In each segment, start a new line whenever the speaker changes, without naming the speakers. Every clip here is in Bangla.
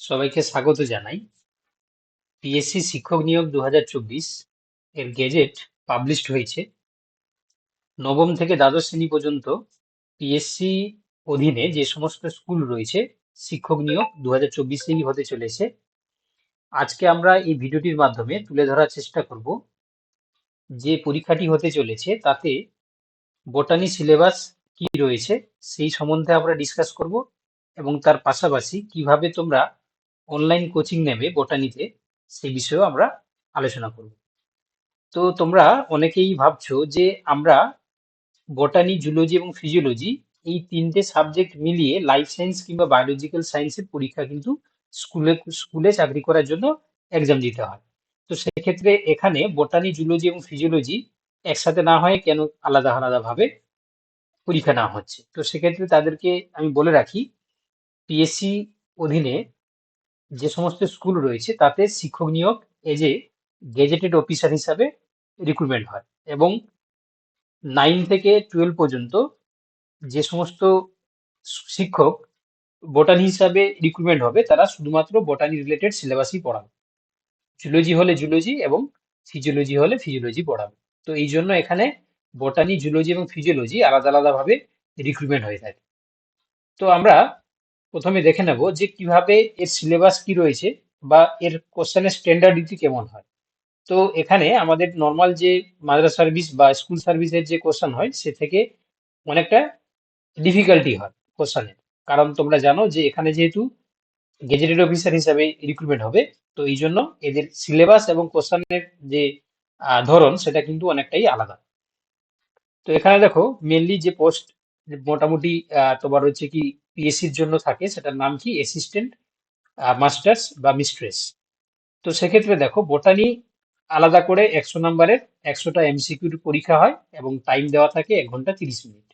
সবাইকে স্বাগত জানাই। পিএসসি শিক্ষক নিয়োগ দু হাজার চব্বিশ এর গেজেট পাবলিশড হয়েছে। নবম থেকে দ্বাদশ শ্রেণি পর্যন্ত পিএসসি অধীনে যে সমস্ত স্কুল রয়েছে, শিক্ষক নিয়োগ দু হাজার হতে চলেছে। আজকে আমরা এই ভিডিওটির মাধ্যমে তুলে ধরার চেষ্টা করব যে পরীক্ষাটি হতে চলেছে, তাতে বোটানি সিলেবাস কি রয়েছে, সেই সম্বন্ধে আমরা ডিসকাস করব এবং তার পাশাপাশি কীভাবে তোমরা অনলাইন কোচিং নেবে বোটানিতে সেই বিষয়েও আমরা আলোচনা করব। তো তোমরা অনেকেই ভাবছ যে আমরা বোটানি জুলজি এবং ফিজিওলজি এই তিনটে সাবজেক্ট মিলিয়ে লাইফ সায়েন্স কিংবা বায়োলজিক্যাল সায়েন্সের পরীক্ষা কিন্তু স্কুলে স্কুলে চাকরি করার জন্য এক্সাম দিতে হয়। তো সেক্ষেত্রে এখানে বোটানি জুলজি এবং ফিজিওলজি একসাথে না হয় কেন আলাদা, আলাদাভাবে পরীক্ষা নেওয়া হচ্ছে? তো সেক্ষেত্রে তাদেরকে আমি বলে রাখি পিএসসি অধীনে যে সমস্ত স্কুল রয়েছে, তাতে শিক্ষক নিয়োগ এজ এ গেজেটেড অফিসার হিসাবে রিক্রুটমেন্ট হয় এবং নাইন থেকে টুয়েলভ পর্যন্ত যে সমস্ত শিক্ষক বোটানি হিসাবে রিক্রুটমেন্ট হবে, তারা শুধুমাত্র বোটানি রিলেটেড সিলেবাসই পড়াবে। জুলজি হলে জুলজি এবং ফিজিওলজি হলে ফিজিওলজি পড়াবে। তো এই জন্য এখানে বোটানি জুলজি এবং ফিজিওলজি আলাদা আলাদাভাবে রিক্রুটমেন্ট হয়ে থাকে। তো আমরা প্রথমে দেখে নেব যে কীভাবে এর সিলেবাস কি রয়েছে বা এর কোশ্চেনের স্ট্যান্ডার্ডিটি কেমন হয়। তো এখানে আমাদের নর্মাল যে মাদ্রাস সার্ভিস বা স্কুল সার্ভিসের যে কোশ্চেন হয়, সে থেকে অনেকটা ডিফিকাল্টি হয় কোশ্চেনের কারণ তোমরা জানো যে এখানে যেহেতু গেজেটেড অফিসার হিসাবে রিক্রুটমেন্ট হবে, তো এই জন্য এদের সিলেবাস এবং কোশ্চেনের যে ধরন, সেটা কিন্তু অনেকটাই আলাদা। তো এখানে দেখো মেনলি যে পোস্ট মোটামুটি তোমার হচ্ছে কি পিএসসির জন্য থাকে, সেটার নাম কি? অ্যাসিস্ট্যান্ট মাস্টার্স বা মিস্ট্রেস তো সেক্ষেত্রে দেখো বোটানি আলাদা করে একশো নাম্বারের একশোটা এমসিকিউর পরীক্ষা হয় এবং টাইম দেওয়া থাকে এক ঘণ্টা তিরিশ মিনিট।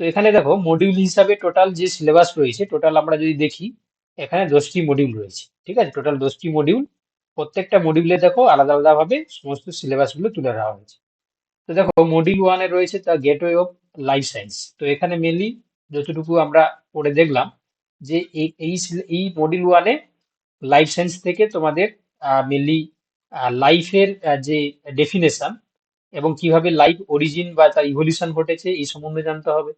তো এখানে দেখো মডিউল হিসাবে টোটাল যে সিলেবাস রয়েছে টোটাল আমরা যদি দেখি, এখানে দশটি মডিউল রয়েছে, ঠিক আছে? টোটাল দশটি মডিউল প্রত্যেকটা মডিউলে দেখো আলাদা আলাদাভাবে সমস্ত সিলেবাসগুলো তুলে ধরা হয়েছে। তো দেখো মডিউল ওয়ানে রয়েছে the gateway of life science তো এখানে মেনলি যতটুকু আমরা পড়ে দেখলাম যে এই এই মডিউল ওয়ানে লাইফ সায়েন্স থেকে তোমাদের মেনলি লাইফের যে ডেফিনেশন এবং কীভাবে লাইফ অরিজিন বা তার ইভলিউশন ঘটেছে, এই সম্বন্ধে জানতে হবে।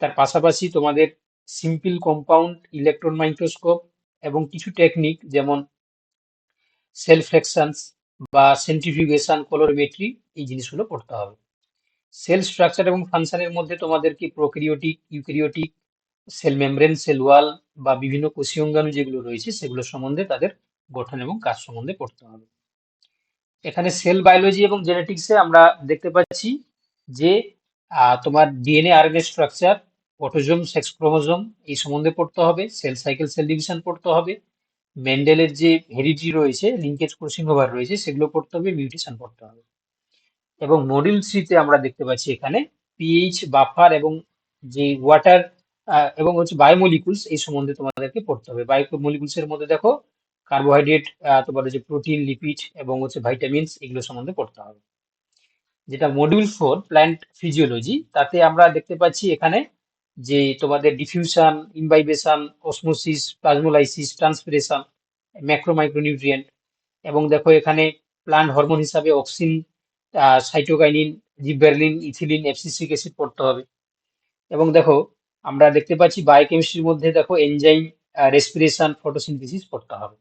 তার পাশাপাশি তোমাদের সিম্পল কম্পাউন্ড ইলেকট্রন মাইক্রোস্কোপ এবং কিছু টেকনিক যেমন সেল ফ্লেকশনস বা সেন্ট্রিফিউগেশন কলোরিমেট্রি এই জিনিসগুলো পড়তে হবে। সেল স্ট্রাকচার এবং ফাংশনের মধ্যে তোমাদেরকে prokaryotic, eukaryotic, cell membrane, cell wall বা বিভিন্ন কোষীয় অঙ্গাণু যেগুলো রয়েছে সেগুলো সম্বন্ধে তাদের গঠন এবং কাজ সম্বন্ধে পড়তে হবে। এখানে সেল বায়োলজি এবং জেনেটিক্সে আমরা দেখতে পাচ্ছি যে তোমার DNA RNA structure autosome sex chromosome এই সম্বন্ধে পড়তে হবে, সেল সাইকেল সেল ডিভিশন পড়তে হবে, মেন্ডেলের যে হেরিটি রয়েছে, লিঙ্কেজ ওভার রয়েছে সেগুলো পড়তে হবে, মিউটেশন পড়তে হবে। এবং মডিউল থ্রিতে আমরা দেখতে পাচ্ছি এখানে পিএইচ বাফার এবং যে ওয়াটার এবং হচ্ছে বায়োমলিকুলস এই সম্বন্ধে তোমাদেরকে পড়তে হবে। বায়োমলিকুলস এর মধ্যে দেখো কার্বোহাইড্রেট তোমার হচ্ছে প্রোটিন লিপিড এবং হচ্ছে ভাইটামিনস এগুলো সম্বন্ধে পড়তে হবে। যেটা মডিউল ফোর প্ল্যান্ট ফিজিওলজি তাতে আমরা দেখতে পাচ্ছি এখানে যে তোমাদের diffusion imbibition osmosis plasmolysis transpiration macro micronutrient এবং দেখো এখানে প্লান্ট হরমোন হিসাবে auxin cytokinin gibberellin ethylene abscisic acid পড়তে হবে। এবং দেখো, আমরা দেখতে পাচ্ছি বায়োকেমিস্ট্রির মধ্যে দেখো এনজাইম রেসপিরেশন ফটোসিনথেসিস পড়তে হবে।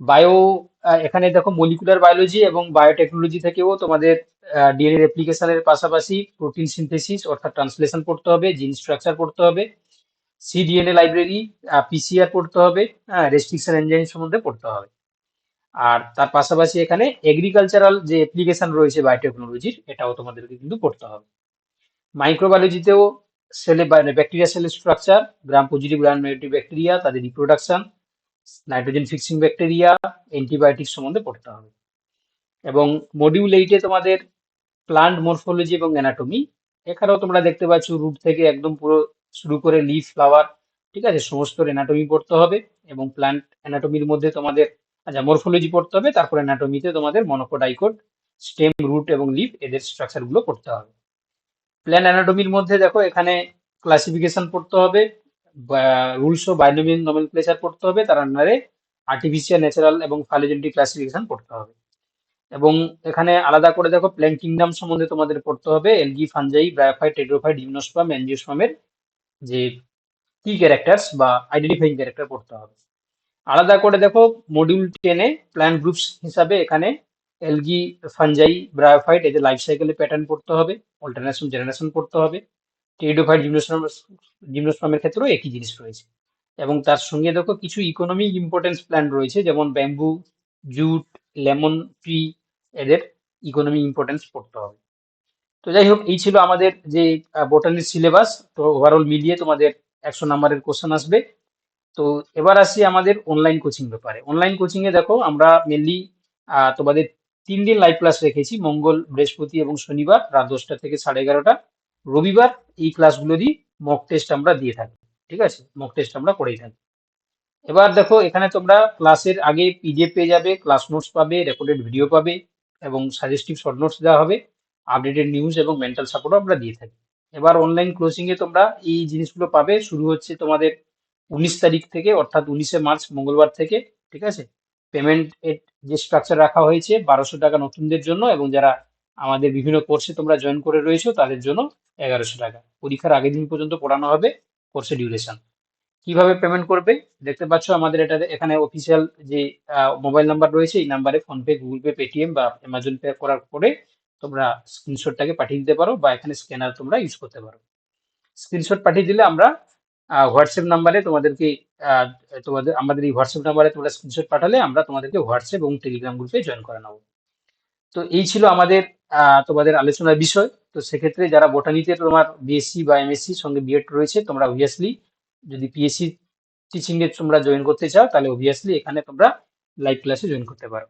বায়ো এখানে দেখো মলিকুলার বায়োলজি এবং বায়োটেকনোলজি থেকেও তোমাদের ডিএনএ রেপ্লিকেশনের পাশাপাশি প্রোটিন সিনথেসিস অর্থাৎ ট্রান্সলেশন পড়তে হবে জিন স্ট্রাকচার পড়তে হবে সিডিএনএ লাইব্রেরি পিসিআর পড়তে হবে হ্যাঁ রেস্ট্রিকশন এনজাইম সম্বন্ধে পড়তে হবে। আর তার পাশাপাশি এখানে এগ্রিকালচারাল যে অ্যাপ্লিকেশন রয়েছে বায়োটেকনোলজির এটাও তোমাদেরকে কিন্তু পড়তে হবে। মাইক্রোবায়োলজিতেও সেলে ব্যাকটেরিয়া সেলের structure gram positive gram negative bacteria তাদের reproduction nitrogen fixing bacteria antibiotic সম্বন্ধে পড়তে হবে। এবং মডিউল এইটে তোমাদের প্লান্ট মরফোলজি এবং অ্যানাটমি এখানেও তোমরা দেখতে পাচ্ছ রুট থেকে একদম পুরো শুরু করে লিফ ফ্লাওয়ার ঠিক আছে, সমস্ত অ্যানাটমি পড়তে হবে এবং প্লান্ট অ্যানাটমির মধ্যে তোমাদের আচ্ছা মরফোলজি পড়তে হবে, তারপর অ্যানাটমিতে তোমাদের মনোকোডাইকোড স্টেম রুট এবং লিফ এদের স্ট্রাকচারগুলো পড়তে হবে। প্ল্যান অ্যানাটমির মধ্যে দেখো, এখানে ক্লাসিফিকেশন পড়তে হবে রুলস ও বাইনোমিয়াল নমেনক্লেচার পড়তে হবে, তার আন্ডারে আর্টিফিশিয়াল ন্যাচারাল এবং ফাইলোজেনেটিক ক্লাসিফিকেশন পড়তে হবে। এবং এখানে আলাদা করে দেখো প্ল্যান কিংডম সম্বন্ধে তোমাদের পড়তে হবে algae fungi bryophyte pteridophyte gymnosperm অ্যাঞ্জিওস্পামের যে কি ক্যারেক্টার্স বা আইডেন্টিফাইং ক্যারেক্টার পড়তে হবে। আলাদা করে দেখো মডিউল টেনে প্ল্যান্ট গ্রুপস হিসাবে এখানে এলগি ফানজাই ব্রায়োফাইট এদের লাইফ সাইকেলে প্যাটার্ন পড়তে হবে অল্টারনেশন জেনারেশন পড়তে হবে। টেডোফাইট জিমনোস্পাম জিমনোস্পামের ক্ষেত্রেও একই জিনিস রয়েছে। এবং তার সঙ্গে দেখো, কিছু ইকোনমিক ইম্পর্টেন্স প্ল্যান রয়েছে, যেমন ব্যাম্বু জুট লেমন ট্রি এদের ইকোনমি ইম্পর্টেন্স পড়তে হবে। তো যাই হোক, এই ছিল আমাদের যে বোটানির সিলেবাস তো ওভারঅল মিলিয়ে তোমাদের একশো নাম্বারের কোশ্চেন আসবে। তো এবার আসি আমাদের অনলাইন কোচিং ব্যাপারে। অনলাইন কোচিং এ দেখো, আমরা মেনলি তোমাদের তিন দিন লাইভ ক্লাস রেখেছি, মঙ্গল, বৃহস্পতি এবং শনিবার, রাত দশটা থেকে সাড়ে এগারোটা। রবিবার এই ক্লাসগুলোরই মক টেস্ট আমরা দিয়ে থাকি, ঠিক আছে? মক টেস্ট আমরা করেই থাকি। এবার দেখো, এখানে তোমরা ক্লাসের আগে পিডিএফ পেয়ে যাবে ক্লাস নোটস পাবে রেকর্ডেড ভিডিও পাবে এবং সাজেস্টিভ শর্ট নোটস দেওয়া হবে আপডেটেড নিউজ এবং মেন্টাল সাপোর্টও আমরা দিয়ে থাকি। এবার অনলাইন ক্লোজিং এ তোমরা এই জিনিসগুলো পাবে, শুরু হচ্ছে তোমাদের উনিশ তারিখ থেকে, অর্থাৎ উনিশে মার্চ, মঙ্গলবার থেকে, ঠিক আছে? পেমেন্ট এর যে স্ট্রাকচার রাখা হয়েছে, বারোশো টাকা নতুনদের জন্য এবং যারা আমাদের বিভিন্ন কোর্সে তোমরা জয়েন করে রয়েছো, তাদের জন্য এগারোশো টাকা। পরীক্ষার আগের দিন পর্যন্ত পড়ানো হবে কোর্সের ডিউরেশন কীভাবে পেমেন্ট করবে? দেখতে পাচ্ছ আমাদের এটা এখানে অফিসিয়াল যে মোবাইল নাম্বার রয়েছে, এই নাম্বারে ফোনপে গুগল পে পেটিএম বা অ্যামাজন পে করার পরে তোমরা স্ক্রিনশটটাকে পাঠিয়ে দিতে পারো বা এখানে স্ক্যানার তোমরা ইউজ করতে পারো। স্ক্রিনশট পাঠিয়ে দিলে আমরা হোয়াটসঅ্যাপ নাম্বারে তোমাদেরকে তোমাদের, আমাদের এই হোয়াটসঅ্যাপ নাম্বারে তোমরা স্ক্রিনশট পাঠালে আমরা তোমাদেরকে হোয়াটসঅ্যাপ এবং টেলিগ্রাম গ্রুপে জয়েন করে নেব। তো এই ছিল আমাদের তোমাদের আলোচনার বিষয়। তো সেক্ষেত্রে যারা বোটানিতে তোমার বিএসসি বা এমএসসি সঙ্গে বিএড রয়েছে, তোমরা অবভিয়াসলি যদি পিএসসি টিচিং এ তোমরা জয়েন করতে চাও, তাহলে অবভিয়াসলি এখানে তোমরা লাইভ ক্লাসে জয়েন করতে পারো।